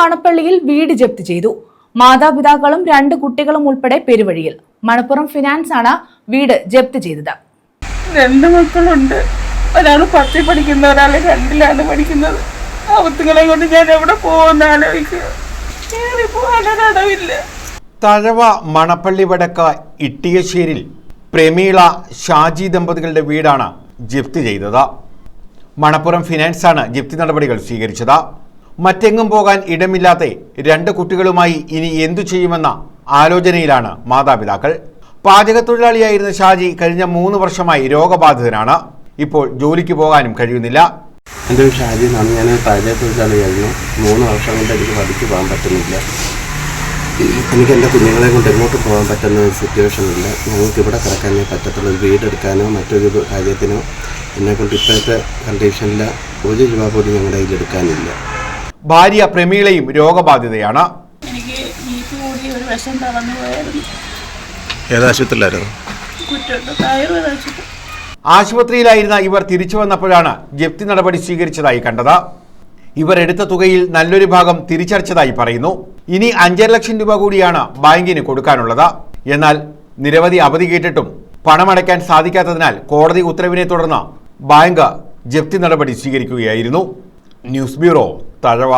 മണപ്പള്ളിയിൽ വീട് ജപ്തി ചെയ്തു. മാതാപിതാക്കളും രണ്ട് കുട്ടികളും ഉൾപ്പെടെ പെരുവഴിയിൽ. മണപ്പുറം ഫിനാൻസ് ആണ് വീട് ജപ്തി ചെയ്തത്. രണ്ട് മക്കളുണ്ട്. ഒരാൾ പത്തിൽ പഠിക്കുന്ന ഒരാൾ രണ്ടിലാണ് പഠിക്കുന്നത്. അവത്തുങ്ങളെ കൊണ്ട് ഞാൻ എവിടെ പോകുന്ന ആലോചിക്കുക. പോകാനൊരടവില്ല തഴവ മണപ്പള്ളി വടക്ക ഇട്ടിയശ്ശേരിൽ പ്രമീള ഷാജി ദമ്പതികളുടെ വീടാണ് ജപ്തി ചെയ്തത്. മണപ്പുറം ഫിനാൻസാണ് ജപ്തി നടപടികൾ സ്വീകരിച്ചത്. മറ്റെങ്ങും പോകാൻ ഇടമില്ലാത്ത രണ്ട് കുട്ടികളുമായി ഇനി എന്തു ചെയ്യുമെന്ന ആലോചനയിലാണ് മാതാപിതാക്കൾ. പാചകത്തൊഴിലാളിയായിരുന്ന ഷാജി കഴിഞ്ഞ മൂന്ന് വർഷമായി രോഗബാധിതനാണ്. ഇപ്പോൾ ജോലിക്ക് പോകാനും കഴിയുന്നില്ല. എന്റെ ഒരു ഷാജി എന്നാണ്. ഞാൻ പാചക തൊഴിലാളിയായിരുന്നു മൂന്ന് വർഷം കൊണ്ട് എനിക്ക് പഠിച്ചു പോകാൻ പറ്റുന്നില്ല. എനിക്ക് എന്റെ കുഞ്ഞുങ്ങളെ കൊണ്ട് എങ്ങോട്ട് പോകാൻ പറ്റുന്ന ഒരു സിറ്റുവേഷൻ ഇല്ല. ഞങ്ങൾക്ക് ഇവിടെ കിടക്കാനേ പറ്റത്തുള്ളൂ. ഒരു വീടെടുക്കാനോ മറ്റൊരു കാര്യത്തിനോ. എന്നെക്കൊണ്ട് ഇപ്പോഴത്തെ കണ്ടീഷനിൽ ഒരു രൂപ പോലും ഞങ്ങളുടെ കയ്യിൽ എടുക്കാനില്ല. ഭാര്യ പ്രമീളയും രോഗബാധിതയാണ്. ആശുപത്രിയിലായിരുന്ന ഇവർ തിരിച്ചു വന്നപ്പോഴാണ് ജപ്തി നടപടി സ്വീകരിച്ചതായി കണ്ടത്. ഇവർ എടുത്ത തുകയിൽ നല്ലൊരു ഭാഗം തിരിച്ചടച്ചതായി പറയുന്നു. ഇനി അഞ്ചര ലക്ഷം രൂപ കൂടിയാണ് ബാങ്കിന് കൊടുക്കാനുള്ളത്. എന്നാൽ നിരവധി അവധി കേട്ടിട്ടും പണമടയ്ക്കാൻ സാധിക്കാത്തതിനാൽ കോടതി ഉത്തരവിനെ തുടർന്ന് ബാങ്ക് ജപ്തി നടപടി സ്വീകരിക്കുകയായിരുന്നു. News bureau Thazhava